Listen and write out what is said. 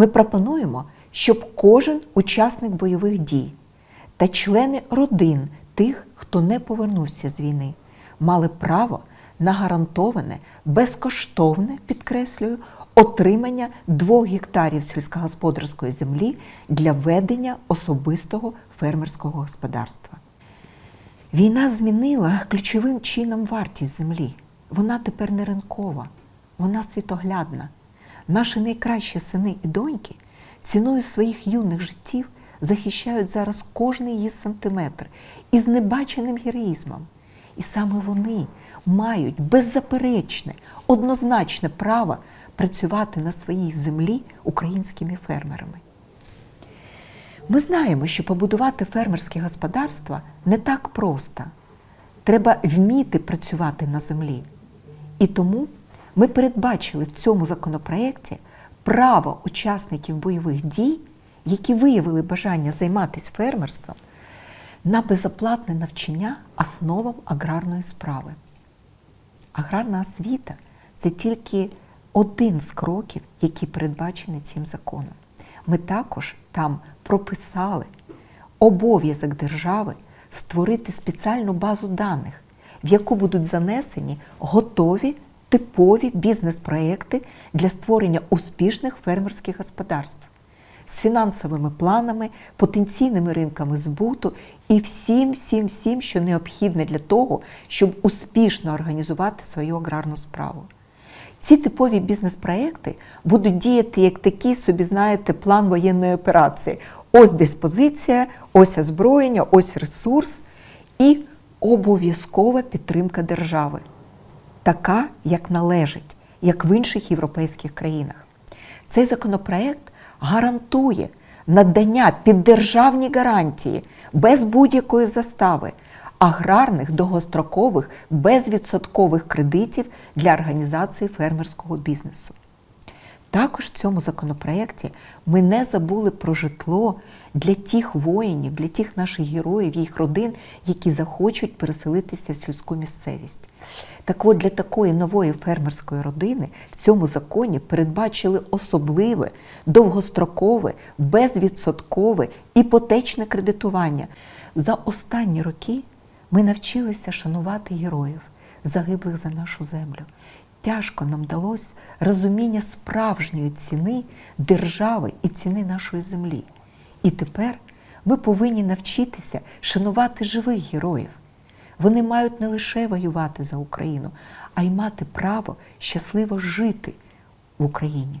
Ми пропонуємо, щоб кожен учасник бойових дій та члени родин тих, хто не повернувся з війни, мали право на гарантоване, безкоштовне, підкреслюю, отримання двох гектарів сільськогосподарської землі для ведення особистого фермерського господарства. Війна змінила ключовим чином вартість землі. Вона тепер не ринкова, вона світоглядна. Наші найкращі сини і доньки ціною своїх юних життів захищають зараз кожний її сантиметр із небаченим героїзмом. І саме вони мають беззаперечне, однозначне право працювати на своїй землі українськими фермерами. Ми знаємо, що побудувати фермерське господарство не так просто. Треба вміти працювати на землі. І тому ми передбачили в цьому законопроєкті право учасників бойових дій, які виявили бажання займатися фермерством, на безоплатне навчання основам аграрної справи. Аграрна освіта це тільки один з кроків, який передбачений цим законом. Ми також там прописали обов'язок держави створити спеціальну базу даних, в яку будуть занесені готові типові бізнес-проекти для створення успішних фермерських господарств з фінансовими планами, потенційними ринками збуту і всім, всім, всім, що необхідне для того, щоб успішно організувати свою аграрну справу. Ці типові бізнес-проекти будуть діяти як такий собі, знаєте, план воєнної операції. Ось диспозиція, ось озброєння, ось ресурс і обов'язкова підтримка держави, така, як належить, як в інших європейських країнах. Цей законопроект гарантує надання під державні гарантії без будь-якої застави аграрних довгострокових безвідсоткових кредитів для організації фермерського бізнесу. Також в цьому законопроєкті ми не забули про житло для тих воїнів, для тих наших героїв, їх родин, які захочуть переселитися в сільську місцевість. Так от для такої нової фермерської родини в цьому законі передбачили особливе, довгострокове, безвідсоткове іпотечне кредитування. За останні роки ми навчилися шанувати героїв, загиблих за нашу землю. Тяжко нам далось розуміння справжньої ціни держави і ціни нашої землі. І тепер ми повинні навчитися шанувати живих героїв. Вони мають не лише воювати за Україну, а й мати право щасливо жити в Україні.